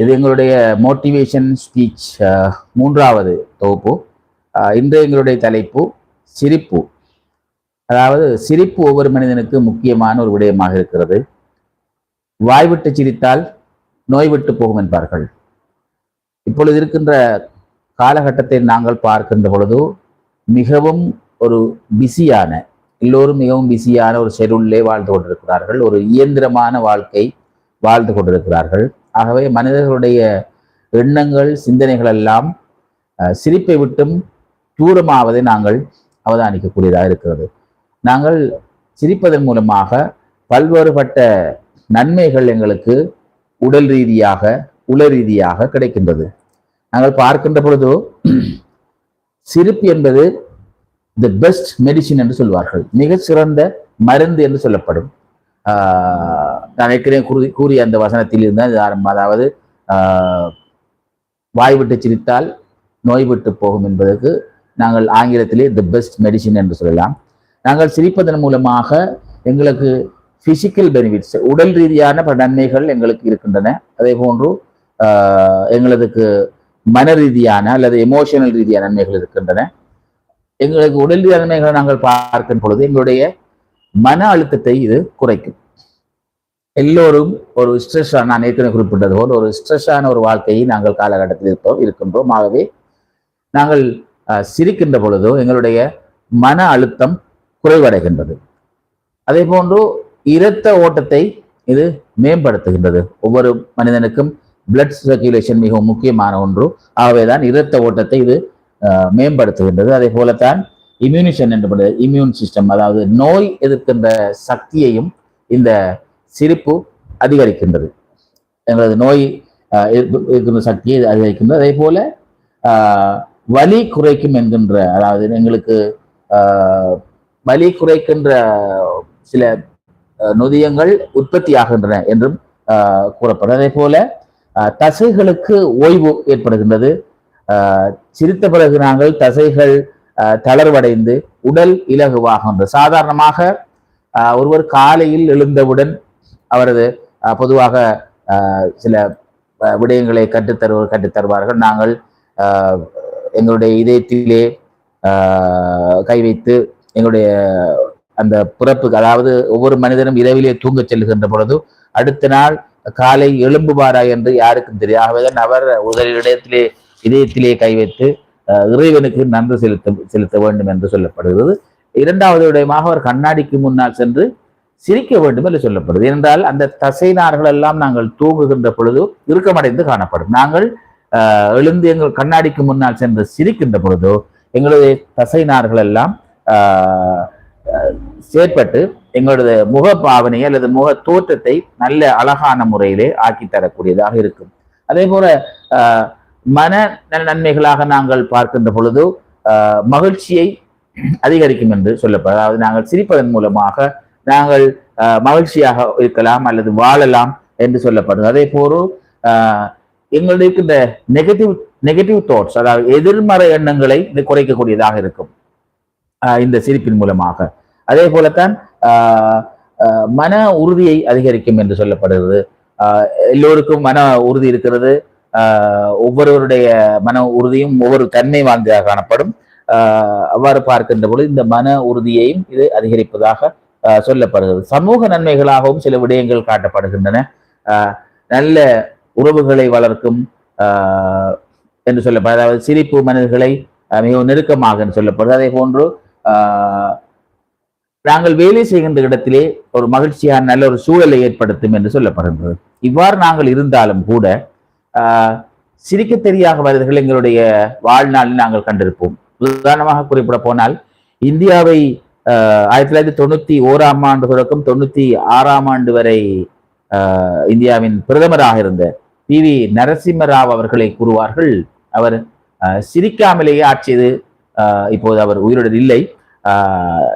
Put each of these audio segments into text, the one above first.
இது எங்களுடைய motivation speech மூன்றாவது தொகுப்பு. இன்று எங்களுடைய தலைப்பு சிரிப்பு. அதாவது சிரிப்பு ஒவ்வொரு மனிதனுக்கு முக்கியமான ஒரு விடயமாக இருக்கிறது. வாய் விட்டு சிரித்தால் நோய் விட்டு போகும் என்பார்கள். இப்பொழுது இருக்கின்ற காலகட்டத்தை நாங்கள் பார்க்கின்ற பொழுது மிகவும் ஒரு பிஸியான எல்லோரும் மிகவும் பிஸியான ஒரு ஷெடியூல்லே வாழ்ந்து கொண்டிருக்கிறார்கள். ஒரு இயந்திரமான வாழ்க்கை வாழ்ந்து கொண்டிருக்கிறார்கள். ஆகவே மனிதர்களுடைய எண்ணங்கள் சிந்தனைகள் எல்லாம் சிரிப்பை விட்டும் தூரமாவதை நாங்கள் அவதானிக்கக்கூடியதாக இருக்கிறது. நாங்கள் சிரிப்பதன் மூலமாக பல்வேறுபட்ட நன்மைகள் எங்களுக்கு உடல் ரீதியாக உள ரீதியாக கிடைக்கின்றது. நாங்கள் பார்க்கின்ற பொழுது சிரிப்பு என்பது தி பெஸ்ட் மெடிசின் என்று சொல்வார்கள். மிகச்சிறந்த மருந்து என்று சொல்லப்படும். ஆஹ் நான் ஏற்கனவே கூறி கூறிய அந்த வசனத்தில் இருந்தால் ஆரம்பம். அதாவது வாய் விட்டு சிரித்தால் நோய் விட்டு போகும் என்பதற்கு நாங்கள் ஆங்கிலத்திலே தி பெஸ்ட் மெடிசின் என்று சொல்லலாம். நாங்கள் சிரிப்பதன் மூலமாக எங்களுக்கு பிசிக்கல் பெனிஃபிட்ஸ் உடல் ரீதியான பல நன்மைகள் எங்களுக்கு இருக்கின்றன. அதே போன்று எங்களதுக்கு எங்களுக்கு மன ரீதியான அல்லது எமோஷனல் ரீதியான நன்மைகள் இருக்கின்றன. எங்களுக்கு உடல் ரீதியான நன்மைகளை நாங்கள் பார்க்கும் பொழுது எங்களுடைய மன அழுத்தத்தை இது குறைக்கும். எல்லோரும் ஒரு ஸ்ட்ரெஸ் நான் ஏற்கனவே குறிப்பிட்டது போல் ஒரு ஸ்ட்ரெஸ்ஸான ஒரு வாழ்க்கையை நாங்கள் காலகட்டத்தில் இருப்போம் இருக்கின்றோம். ஆகவே நாங்கள் சிரிக்கின்ற பொழுதோ எங்களுடைய மன அழுத்தம் குறைவடைகின்றது. அதே போன்று இரத்த ஓட்டத்தை இது மேம்படுத்துகின்றது. ஒவ்வொரு மனிதனுக்கும் பிளட் சர்க்குலேஷன் மிகவும் முக்கியமான ஒன்று. ஆகவேதான் இரத்த ஓட்டத்தை இது மேம்படுத்துகின்றது. அதே போலத்தான் இம்யூனிஷன் என்று இம்யூன் சிஸ்டம் அதாவது நோய் எதிர்க்கின்ற சக்தியையும் இந்த சிரிப்பு அதிகரிக்கின்றது. எங்களது நோய் அஹ், எதிர்க்கின்ற சக்தியை அதிகரிக்கின்றது. அதே போல வலி குறைக்கும் என்கின்ற அதாவது எங்களுக்கு வலி குறைக்கின்ற சில நொதியங்கள் உற்பத்தி ஆகின்றன என்றும் கூறப்படும் அதே போல தசைகளுக்கு ஓய்வு ஏற்படுகின்றது. சிரித்த பிறகு நாங்கள் தசைகள் தளர்வடைந்து உடல் இலகுவாகின்றது. சாதாரணமாக ஒருவர் காலையில் எழுந்தவுடன் அவரது பொதுவாக சில விடயங்களை கற்றுத்தருவர் கற்றுத்தருவார்கள். நாங்கள் எங்களுடைய இதயத்திலே கை வைத்து எங்களுடைய அந்த பிறப்புக்கு அதாவது ஒவ்வொரு மனிதனும் இரவிலே தூங்கச் செல்கின்ற பொழுது அடுத்த நாள் காலை எழும்புவாரா என்று யாருக்கும் தெரியும் ஆகவேதான் அவர் உதரிடத்திலே இதயத்திலே கை வைத்து இறைவனுக்கு நன்றி செலுத்த செலுத்த வேண்டும் என்று சொல்லப்படுகிறது. இரண்டாவது விடயமாக அவர் கண்ணாடிக்கு முன்னால் சென்று சிரிக்க வேண்டும் என்று சொல்லப்படுது. என்றால் அந்த தசைநார்கள் எல்லாம் நாங்கள் தூங்குகின்ற பொழுது இறுக்கமடைந்து காணப்படும். நாங்கள் எழுந்து எங்கள் கண்ணாடிக்கு முன்னால் சென்று சிரிக்கின்ற பொழுதோ எங்களுடைய தசைநார்கள் எல்லாம் ஆஹ், செயற்பட்டு எங்களுடைய முக பாவனையை அல்லது முக தோற்றத்தை நல்ல அழகான முறையிலே ஆக்கி தரக்கூடியதாக இருக்கும். அதே போல ஆஹ், மன நன்மைகளாக நாங்கள் பார்க்கின்ற பொழுது மகிழ்ச்சியை அதிகரிக்கும் என்று சொல்லப்படும். அதாவது நாங்கள் சிரிப்பதன் மூலமாக நாங்கள் மகிழ்ச்சியாக இருக்கலாம் அல்லது வாழலாம் என்று சொல்லப்படுது அதே போல ஆஹ், எங்களுடைய இருக்கின்ற நெகட்டிவ் நெகட்டிவ் தாட்ஸ் அதாவது எதிர்மறை எண்ணங்களை இது குறைக்கக்கூடியதாக இருக்கும் இந்த சிரிப்பின் மூலமாக. அதே போலத்தான் ஆஹ், ஆஹ், மன உறுதியை அதிகரிக்கும் என்று சொல்லப்படுகிறது. ஆஹ், எல்லோருக்கும் மன உறுதி இருக்கிறது. ஆஹ், ஒவ்வொருவருடைய மன உறுதியும் ஒவ்வொரு தன்மை வாய்ந்ததாக காணப்படும். ஆஹ், அவ்வாறு பார்க்கின்ற பொழுது இந்த மன உறுதியையும் இது அதிகரிப்பதாக சொல்லப்படுகிறது. சமூக நன்மைகளாகவும் சில விடயங்கள் காட்டப்படுகின்றன. நல்ல உறவுகளை வளர்க்கும் ஆஹ், என்று சொல்லப்படுது அதாவது சிரிப்பு மனிதர்களை மிகவும் நெருக்கமாக என்று சொல்லப்படுது அதே போன்று ஆஹ், நாங்கள் வேலை செய்கின்ற இடத்திலே ஒரு மகிழ்ச்சியான நல்ல ஒரு சூழலை ஏற்படுத்தும் என்று சொல்லப்படுகின்றது. இவ்வாறு நாங்கள் இருந்தாலும் கூட ஆஹ், சிரிக்க தெரியாத மனிதர்கள் எங்களுடைய வாழ்நாளில் நாங்கள் கண்டிருப்போம். உதாரணமாக குறிப்பிட போனால் இந்தியாவை ஆயிரத்தி தொள்ளாயிரத்தி தொண்ணூத்தி ஓராம் ஆண்டு தொடக்கம் தொண்ணூத்தி ஆறாம் ஆண்டு வரை ஆஹ், இந்தியாவின் பிரதமராக இருந்த பி வி நரசிம்மராவ் அவர்களை கூறுவார்கள். அவர் சிரிக்காமலேயே ஆட்சியது ஆஹ், இப்போது அவர் உயிருடன் இல்லை.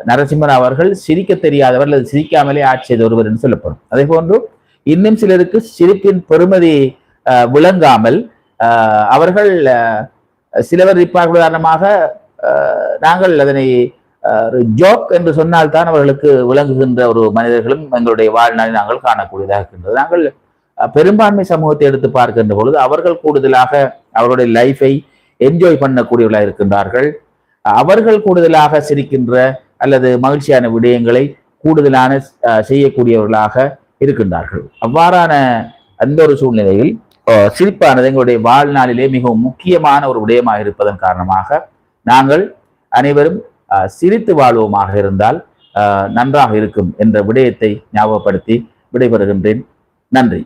நரசிம்மராவ் அவர்கள் சிரிக்க தெரியாதவர் அல்லது சிரிக்காமலே ஆட்சியது ஒருவர் என்று சொல்லப்படும். அதே போன்று இன்னும் சிலருக்கு சிரிப்பின் பெருமதி ஆஹ், விளங்காமல் ஆஹ், அவர்கள் சிலவர் இருப்பார்கள். உதாரணமாக நாங்கள் அதனை ஜோக் என்று சொன்னால் தான் அவர்களுக்கு விளங்குகின்ற ஒரு மனிதர்களும் எங்களுடைய வாழ்நாளில் நாங்கள் காணக்கூடியதாக இருக்கின்றது. நாங்கள் பெரும்பான்மை சமூகத்தை எடுத்து பார்க்கின்ற பொழுது அவர்கள் கூடுதலாக அவருடைய லைஃபை என்ஜாய் பண்ணக்கூடியவர்களாக இருக்கின்றார்கள். அவர்கள் கூடுதலாக சிரிக்கின்ற அல்லது மகிழ்ச்சியான விடயங்களை கூடுதலான செய்யக்கூடியவர்களாக இருக்கின்றார்கள். அவ்வாறான அந்த ஒரு சூழ்நிலையில் சிரிப்பானது எங்களுடைய வாழ்நாளிலே மிகவும் முக்கியமான ஒரு விடயமாக இருப்பதன் காரணமாக நாங்கள் அனைவரும் சிரித்து வாழ்வோமாக இருந்தால் நன்றாக இருக்கும் என்ற விடயத்தை ஞாபகப்படுத்தி விடைபெறுகின்றேன். நன்றி.